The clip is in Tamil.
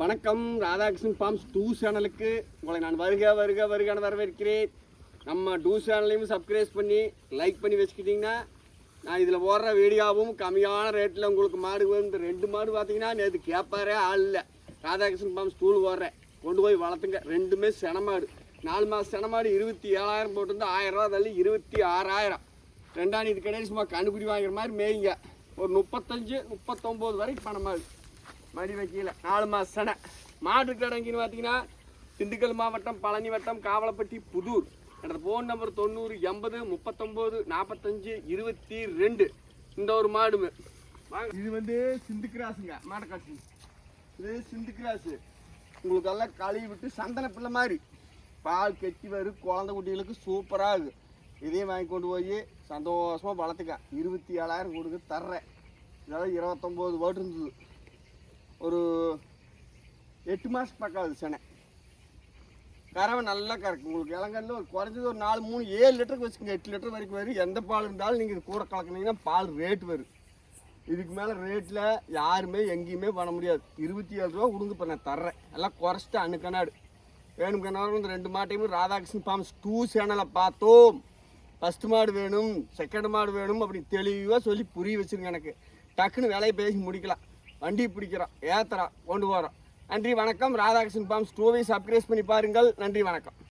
வணக்கம் ராதாகிருஷ்ணன் ஃபார்ம்ஸ் டூ சேனலுக்கு உங்களை நான் வருக வருக வருகான வரவேற்கிறேன். நம்ம டூ சேனலையும் சப்ஸ்கிரைப் பண்ணி லைக் பண்ணி வச்சுக்கிட்டிங்கன்னா நான் இதில் போடுற வீடியோவும் கம்மியான ரேட்டில் உங்களுக்கு மாடு வந்து ரெண்டு மாடு பார்த்தீங்கன்னா நேற்று கேட்பாரே ஆள் இல்லை. ராதாகிருஷ்ணன் ஃபார்ம்ஸ் டூல் போடுறேன். கொண்டு போய் வளர்த்துங்க. ரெண்டுமே செனமாடு நாலு மாதம் செனமாடு இருபத்தி ஏழாயிரம் போட்டிருந்து ஆயிரம் ரூபா தள்ளி இருபத்தி ஆறாயிரம். ரெண்டாம் இது கிடையாது சும்மா கண்டுபிடி வாங்குற மாதிரி மேய்ங்க. ஒரு முப்பத்தஞ்சு முப்பத்தொம்போது வரைக்கும் பணமாகுது மடி வைக்கல நாலு மாதம் சனை மாடு கடைங்கின்னு பார்த்தீங்கன்னா திண்டுக்கல் மாவட்டம் பழனி வட்டம் காவலப்பட்டி புதூர். எனது ஃபோன் நம்பர் தொண்ணூறு எண்பது முப்பத்தொம்போது நாற்பத்தஞ்சு இருபத்தி ரெண்டு. இந்த ஒரு மாடு இது வந்து சிந்து கிராஸுங்க மாடை காட்சி. இது சிந்து கிராஸு. உங்களுக்கு எல்லாம் கழுவி விட்டு சந்தன பிள்ளை மாதிரி. பால் கெட்டி வரும் குழந்தை குட்டிகளுக்கு சூப்பராக இதையும் வாங்கி கொண்டு போய் சந்தோஷமாக வளர்த்துக்க. இருபத்தி ஏழாயிரம் கொடுக்க தர்றேன். இதெல்லாம் இருபத்தொம்போது ஓட்டு இருந்தது. எட்டு மாதம் பக்கம் அது செனை. கறவை நல்லா கறக்கும். உங்களுக்கு இளங்கல்ல ஒரு குறைஞ்சது ஒரு நாலு மூணு ஏழு லிட்டருக்கு வச்சுக்கோங்க. எட்டு லிட்டர் வரைக்கும் வரும். எந்த பால் இருந்தாலும் நீங்கள் இது கூட கலக்குனீங்கன்னா பால் ரேட் வரும். இதுக்கு மேலே ரேட்டில் யாருமே எங்கேயுமே பண்ண முடியாது. இருபத்தி ஏழு ரூபா கொடுங்க இப்போ நான் தர்றேன். எல்லாம் குறைச்சிட்டு அணுக்கனாடு. வேணும் கண்ணாரும் இந்த ரெண்டு மாட்டையும் ராதாகிருஷ்ணன் ஃபார்ம்ஸ் டூ சேனலை பார்த்தோம். ஃபஸ்ட்டு மாடு வேணும் செகண்ட் மாடு வேணும் அப்படி தெளிவாக சொல்லி புரிய வச்சுருங்க எனக்கு. டக்குன்னு வேலையை பேசி முடிக்கலாம். வண்டி பிடிக்கிறோம் ஏத்துறான் கொண்டு போகிறோம் நன்றி வணக்கம். ராதாகிருஷ்ணன் பாம்ஸ் டூவை சப்ஸ்கிரைப் பண்ணி பாருங்கள். நன்றி வணக்கம்.